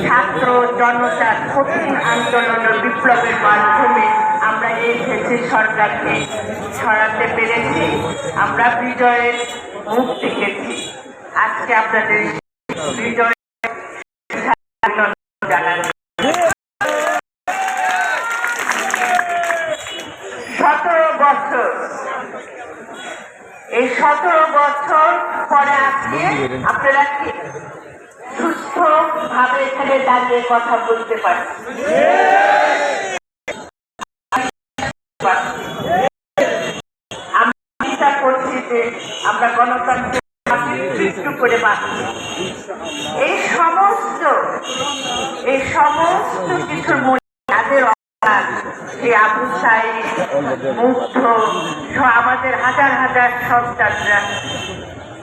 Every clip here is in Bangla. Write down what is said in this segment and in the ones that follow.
ছাত্র জনতার কঠিন আন্দোলন বিপ্লবের মাধ্যমে আমরা এই দেশে সরকারকে ছড়াতে পেরেছি। আমরা বিজয়ের মুখ দেখেছি। আজকে আপনাদের সতেরো বছর। এই সতেরো বছর পরে আজকে আপনারা কি সুস্থ ভাবে এখানে দাঁড়িয়ে কথা বলতে যে আমরা গণতন্ত্র একটু করে বাঁচছি এই সমস্ত এই সমস্ত কিছুর মূলে তাদের সে আবু সাইদ, মুগ্ধ আমাদের হাজার হাজার সন্তানরা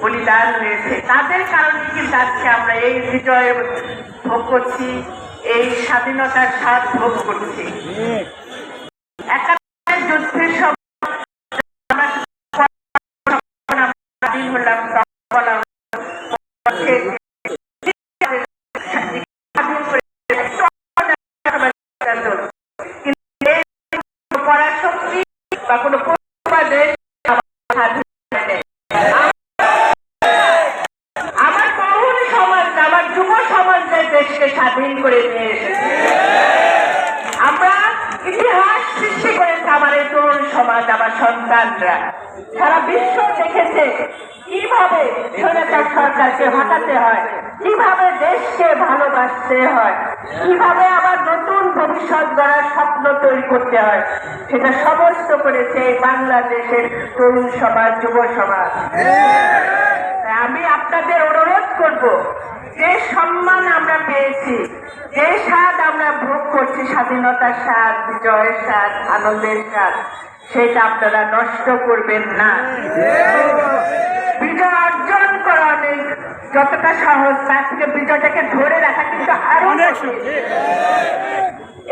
বলিদান হয়েছে তাদের কারণে কিন্তু আজকে আমরা এই বিজয় ভোগ করছি, এই স্বাধীনতার স্বাদ ভোগ করছি একাত্তরের যুদ্ধের সময় আমরা স্বাধীন হলাম তখন বলা হলো, স্বাধীন করে কিন্তু এই পরাশক্তি বা কোনো প্রতিবাদে স্বাধীন হয় নাই। আমার তরুণ সমাজ আমার যুব সমাজ যে দেশকে স্বাধীন করে এসেছে। আমরা ইতিহাস সৃষ্টি করেছে এই তরুণ সমাজ, আমার সন্তানরা। সারা বিশ্ব দেখেছে কীভাবে স্বৈরাচার সরকারকে হটাতে হয়, কীভাবে দেশকে ভালোবাসতে হয়, কীভাবে আবার নতুন ভবিষ্যৎ গড়ার স্বপ্ন তৈরি করতে হয়, সেটা সমস্ত করেছে বাংলাদেশের তরুণ সমাজ, যুব সমাজ। আমি আপনাদের অনুরোধ করব যে সম্মান আমরা পেয়েছি যে স্বাদ আমরা ভোগ করছি স্বাধীনতার স্বাদ বিজয়ের স্বাদ আনন্দের স্বাদ সেটা আপনারা নষ্ট করবেন না। বিজয় অর্জন করা অনেক যতটা সহজ তার থেকে বিজয়টাকে ধরে রাখা কিন্তু আরও।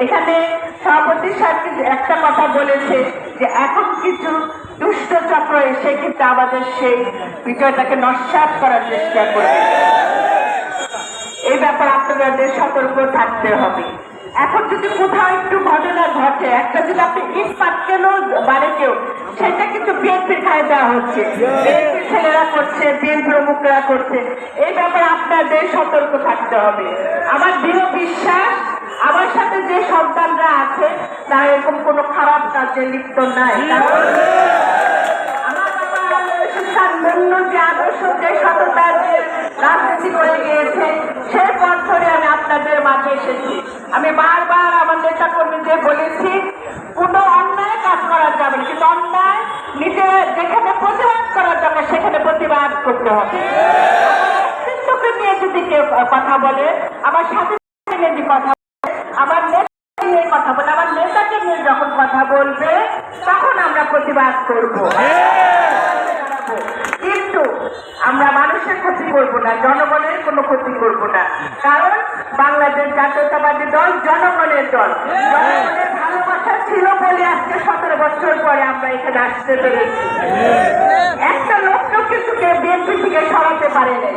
এখানে সভাপতি সাহেব একটা কথা বলেছে যে এখন কিছু দুষ্ট চক্র এসে কিন্তু আমাদের সেই বিজয়টাকে নস্বাত করার চেষ্টা করবে। এই ব্যাপারে আপনাদের সতর্ক থাকতে হবে। এখন যদি কোথাও একটু ঘটনা ঘটে, একটা যদি আপনি ইট পাটকেনও বাড়ে কেউ, সেটা কিন্তু বিএনপির খায় দেওয়া হচ্ছে। বিএনপির ছেলেরা করছে বিএনপি প্রমুখরা করছে। এই ব্যাপারে আপনাদের সতর্ক থাকতে হবে। আমার দৃঢ় বিশ্বাস, আমার সাথে যে সন্তানরা আছে, তারা এরকম কোনো খারাপ কাজে লিপ্ত নাই। আমার বাবা মন্য যে আদর্শ, যে সততা যে রাজনীতি করে গিয়েছে এসেছি আমি বারবার আমার নেতা কর্মীদের বলেছি কোনো অন্যায় কাজ করা যাবে কিন্তু অন্যায় নিজে যেখানে প্রতিবাদ করার দরকার সেখানে প্রতিবাদ করতে হবে। অস্তিত্বকে নিয়ে যদি কেউ কথা বলে আমার সাথে নিয়ে যদি কথা বলে আমার নেতা নিয়ে কথা বলে আমার নেতাকে নিয়ে যখন কথা বলবে তখন আমরা প্রতিবাদ করব। কিন্তু আমরা মানুষের ক্ষতি করব না, জনগণের কোনো ক্ষতি করব না। কারণ বাংলাদেশ জাতীয়তাবাদী দল জনগণের দল। জনগণের ভালোবাসা ছিল বলে আজকে সতেরো বছর পরে আমরা এখানে আসতে পেরেছি। একটা লোককেও কিন্তু বিএনপি থেকে সরাতে পারেনি